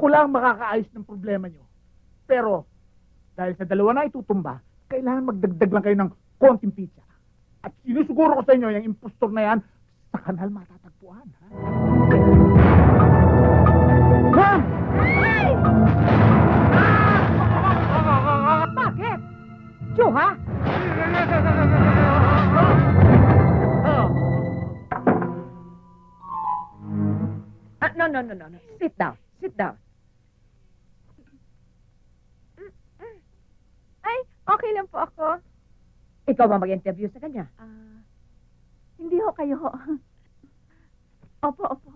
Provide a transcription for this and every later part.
Ako lang makakaayos ng problema nyo. Pero, dahil sa dalawa na itutumba, kailangan magdagdag lang kayo ng konting pizza. At sinusuguro ko sa inyo, yung impostor na yan, sa kanal matatagpuan. Ha? Ma'am! Bakit? Tsuha? Ah, no, no, no, no, no. Sit down. Sit down. Ay, okay lang po ako. Ikaw ba mag-interview sa kanya? Ah, hindi ho kayo ho. Opo, opo.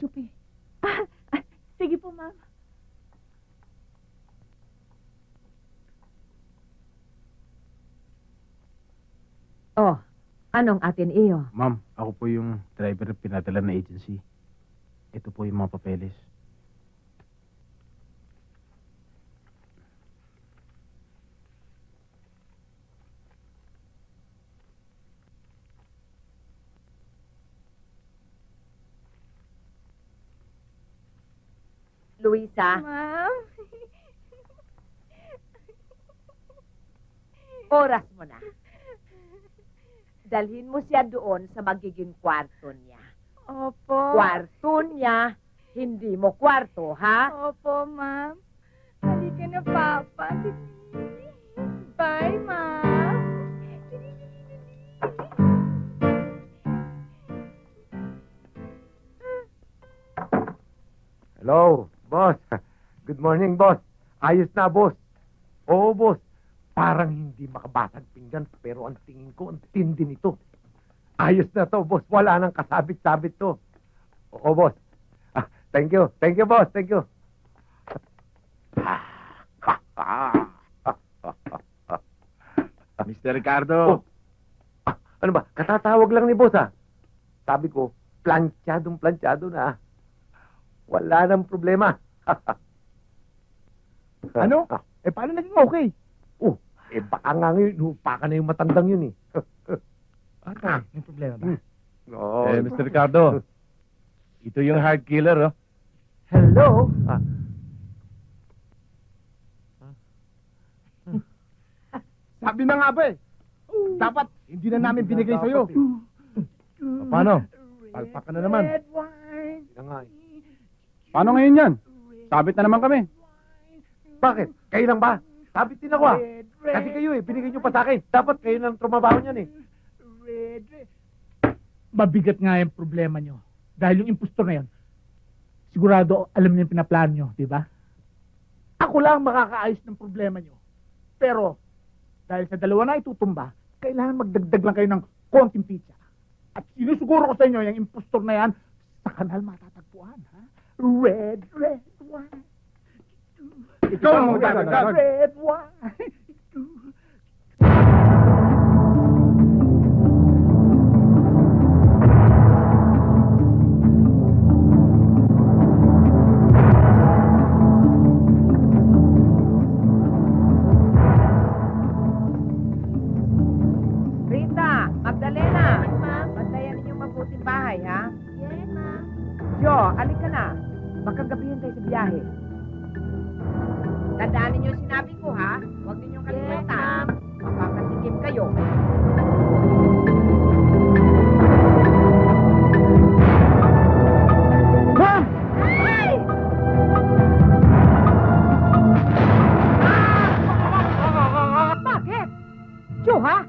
Chupi. Ah, ah, sige po, ma'am. Oh, anong atin iyo? Ma'am, ako po yung driver na pinadala na agency. Ito po yung mga papeles. Luisa, Ma'am. oras mo na. Dalhin mo siya doon sa magiging kwarto niya. Opo. Kwarto niya, hindi mo kwarto, ha? Opo, ma'am. Halika na, Papa. Bye, ma'am. Hello, boss. Good morning, boss. Ayos na, boss. Oo, boss. Parang hindi makabasag pinggan, pero ang tingin ko, ang tindi nito. Ayos na to, boss. Wala nang kasabit-sabit to. Oo, boss. Ah, thank you. Thank you, boss. Thank you. Mr. Ricardo, Ah, ano ba? Katatawag lang ni boss, ah. Sabi ko, planchadong planchado na. Wala nang problema. Ano? Ah, Eh, paano naging okay? Oh, eh baka nga ngayon, hupa ka na yung matandang yun eh. Ano? May problema ba? Hmm. Oo. eh, Mr. Ricardo, ito yung hard killer, oh. Hello? Ah, Sabi na nga ba eh. Dapat, hindi na namin binigay sa'yo. Paano? Palpak ka na naman. Red wine. yun na nga eh. Paano ngayon yan? Sabit na naman kami. Bakit? Kayo lang ba? Sabit din ako ah. Kasi kayo eh, binigay nyo pa sa akin. Dapat kayo lang trumabaho niyan eh. red, red. Mabigat nga yung problema nyo. Dahil yung impostor na yun, sigurado alam niyo yung pinaplano nyo, di ba? Ako lang makakaayos ng problema nyo. Pero, dahil sa dalawa na itutumba, kailangan magdagdag lang kayo ng konting pizza. At sinusuguro ko sa inyo, yung impostor na yan, sa kanal matatagpuan, ha? Red, red wine. Ikaw ang magdadagdag. Red wine. Rita, Magdalena. Ma'am. Bantayan ninyong mabuting bahay, ha? Yes, ma'am. Jo, alik ka na. Baka gabihin tayo sa biyahe. Tandaan ninyo yung sinabi ko, ha? Huwag ninyong kalimutan. Kayo. Bakit? Jo, ha?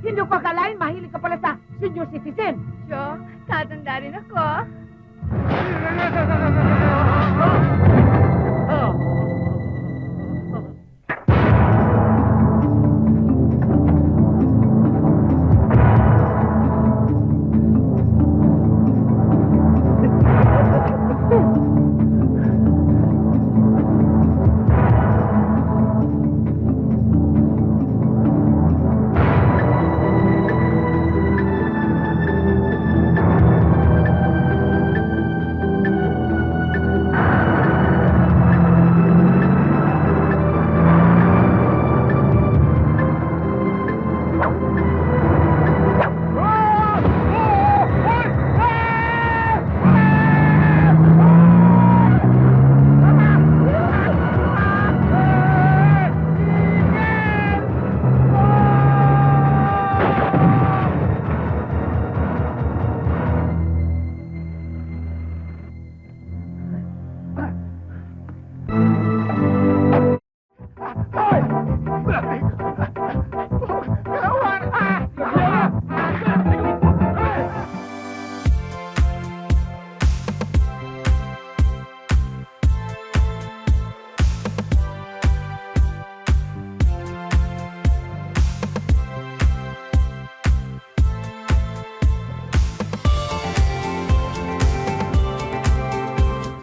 Hindi ko akalain mahilig ka pala sa senior citizen. Jo, tatanda rin ako. Thank you.